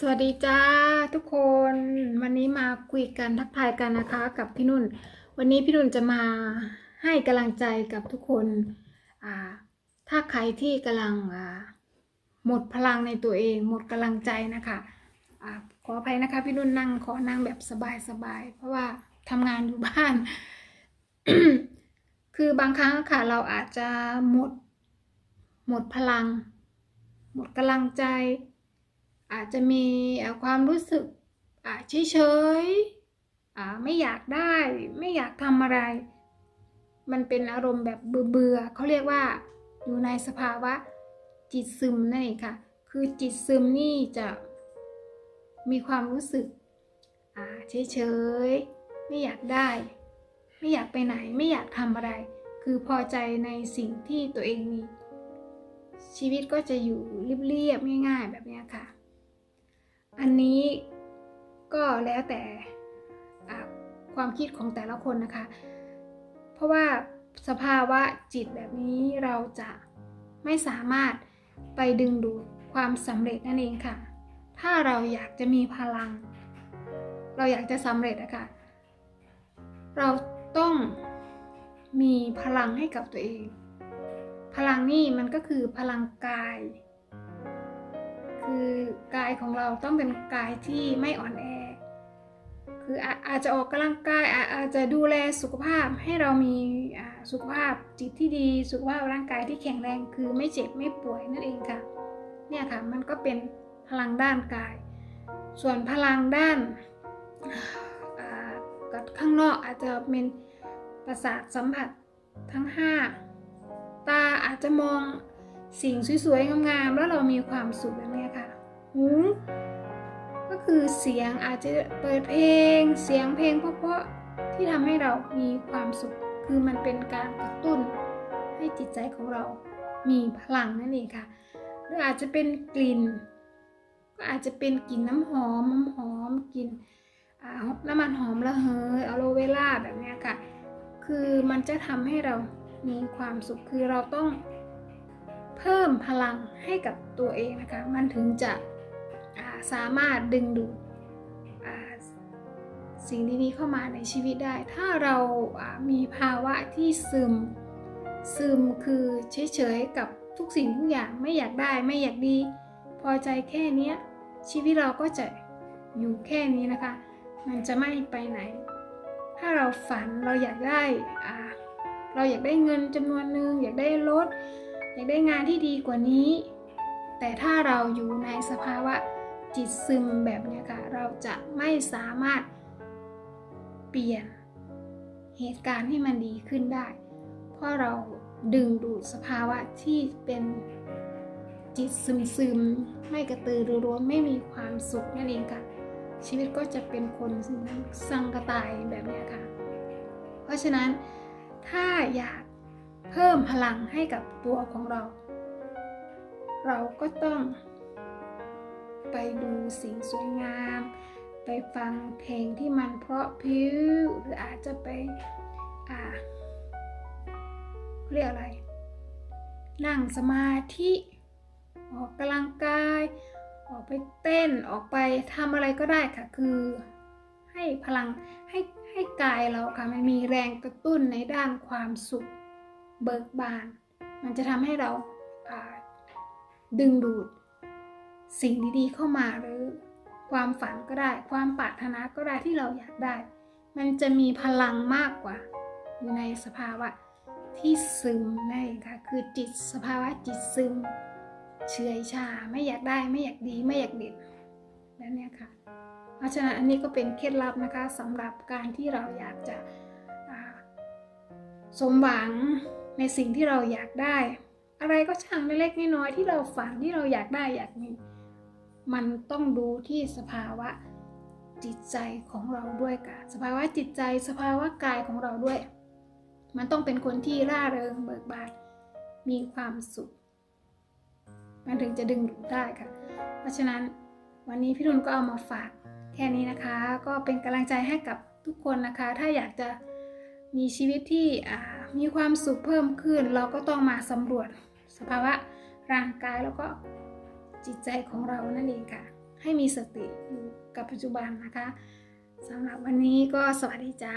สวัสดีจ้าทุกคนวันนี้มาคุยกันทักทายกันนะคะกับพี่นุ่น วันนี้พี่นุ่นจะมาให้กำลังใจกับทุกคนถ้าใครที่กำลังหมดพลังในตัวเอง หมดกำลังใจนะคะอ่าขออภัยนะคะพี่นุ่นนั่งขอนั่งแบบสบายๆเพราะว่าทำงานอยู่บ้าน คือบางครั้งค่ะเราอาจจะหมดหมดพลัง หมดกำลังใจ อาจจะมีความรู้สึกอ่าเฉยไม่อยากได้ ไม่อยากทำอะไร มันเป็นอารมณ์แบบเบื่อเขาเรียกว่าอยู่ในสภาวะจิตซึมนั่นเองค่ะ คือจิตซึมนี่จะมีความรู้สึกอ่าเฉยไม่อยากได้ ไม่อยากไปไหนไม่อยากทำอะไร คือพอใจในสิ่งที่ตัวเองมี ชีวิตก็จะอยู่เรียบๆง่ายๆแบบนี้ค่ะ อันนี้ก็แล้วแต่ความคิดของแต่ละคนนะคะ เพราะว่าสภาวะจิตแบบนี้เราจะไม่สามารถไปดึงดูดความสำเร็จนั่นเองค่ะ ถ้าเราอยากจะมีพลัง เราอยากจะสำเร็จนะคะเราต้องมีพลังให้กับตัวเอง พลังนี่มันก็คือพลังกาย คือกายของเราต้องเป็นกายที่ไม่อ่อนแอ คืออาอาจจะออกกำลังกายอาอาจจะดูแลสุขภาพให้เรามีสุขภาพจิตที่ดี สุขภาพร่างกายที่แข็งแรงคือไม่เจ็บไม่ป่วยนั่นเองค่ะ เนี่ยค่ะมันก็เป็นพลังด้านกาย ส่วนพลังด้านกับข้างนอกอาจจะเป็นประสาทสัมผัสทั้ง 5 ตาอาจจะมองสิ่งสวยๆงามๆแล้วเรามีความสุขแบบนี้ หู ก็คือเสียงอาจจะเปิดเพลง เสียงเพลงเพราะๆที่ทำให้เรามีความสุข คือมันเป็นการกระตุ้นให้จิตใจของเรามีพลังนั่นเองค่ะ หรืออาจจะเป็นกลิ่น ก็อาจจะเป็นกลิ่นน้ำหอมน้ำหอมกลิ่นน้ำมันหอมระเหยอะโลเวล่าแบบนี้ค่ะ คือมันจะทำให้เรามีความสุข คือเราต้องเพิ่มพลังให้กับตัวเองนะคะ มันถึงจะ สามารถดึงดูดสิ่งดีๆเข้ามาในชีวิตได้ ถ้าเรามีภาวะที่ซึม ซึมคือเฉยๆกับทุกสิ่งทุกอย่างไม่อยากได้ไม่อยากดี พอใจแค่นี้ชีวิตเราก็จะอยู่แค่นี้นะคะ มันจะไม่ไปไหน ถ้าเราฝันเราอยากได้เราอยากได้เงินจำนวนหนึ่งอยากได้รถอยากได้งานที่ดีกว่านี้ แต่ถ้าเราอยู่ในสภาวะ จิตซึมแบบนี้ค่ะ เราจะไม่สามารถเปลี่ยนเหตุการณ์ให้มันดีขึ้นได้ เพราะเราดึงดูดสภาวะที่เป็นจิตซึมซึมๆไม่กระตือรือร้นไม่มีความสุขนั่นเองค่ะ ชีวิตก็จะเป็นคนสังกตายแบบนี้ค่ะ เพราะฉะนั้นถ้าอยากเพิ่มพลังให้กับตัวของเรา เราก็ต้อง ไปดูสิ่งสวยงาม ไปฟังเพลงที่มันเพราะพิ้วหรืออาจจะไปอ่าเรียกอะไร นั่งสมาธิ ออกกำลังกาย ออกไปเต้นออกไปทำอะไรก็ได้ค่ะ คือ ให้พลังให้ให้กายเราค่ะมันมีแรงกระตุ้นในด้านความสุขเบิกบาน มันจะทำให้เราดึงดูด สิ่งดีๆเข้ามาหรือ ความฝันก็ได้ ความปรารถนาก็ได้ที่เราอยากได้ มันจะมีพลังมากกว่า อยู่ในสภาวะที่ซึมนั่นเองค่ะคือจิตสภาวะจิตซึม เฉอยชาไม่อยากได้ไม่อยากดีไม่อยากเด่นแบบเนี้ยค่ะ เพราะฉะนั้นอันนี้ก็เป็นเคล็ดลับนะคะสำหรับการที่เราอยากจะสมหวังในสิ่งที่เราอยากได้ อะไรก็ช่างเล็กๆน้อยๆที่เราฝันที่เราอยากได้อยากมี มันต้องดูที่สภาวะจิตใจของเราด้วยค่ะสภาวะจิตใจ สภาวะกายของเราด้วย มันต้องเป็นคนที่ร่าเริงเบิกบานมีความสุข มันถึงจะดึงดูดได้ค่ะ เพราะฉะนั้นวันนี้พี่นุ่นก็เอามาฝากแค่นี้นะคะ ก็เป็นกำลังใจให้กับทุกคนนะคะ ถ้าอยากจะมีชีวิตที่มีความสุขเพิ่มขึ้น เราก็ต้องมาสำรวจสภาวะร่างกายแล้วก็ จิตใจของเรานั่นเองค่ะ ให้มีสติอยู่กับปัจจุบันนะคะสำหรับวันนี้ก็สวัสดีจ้า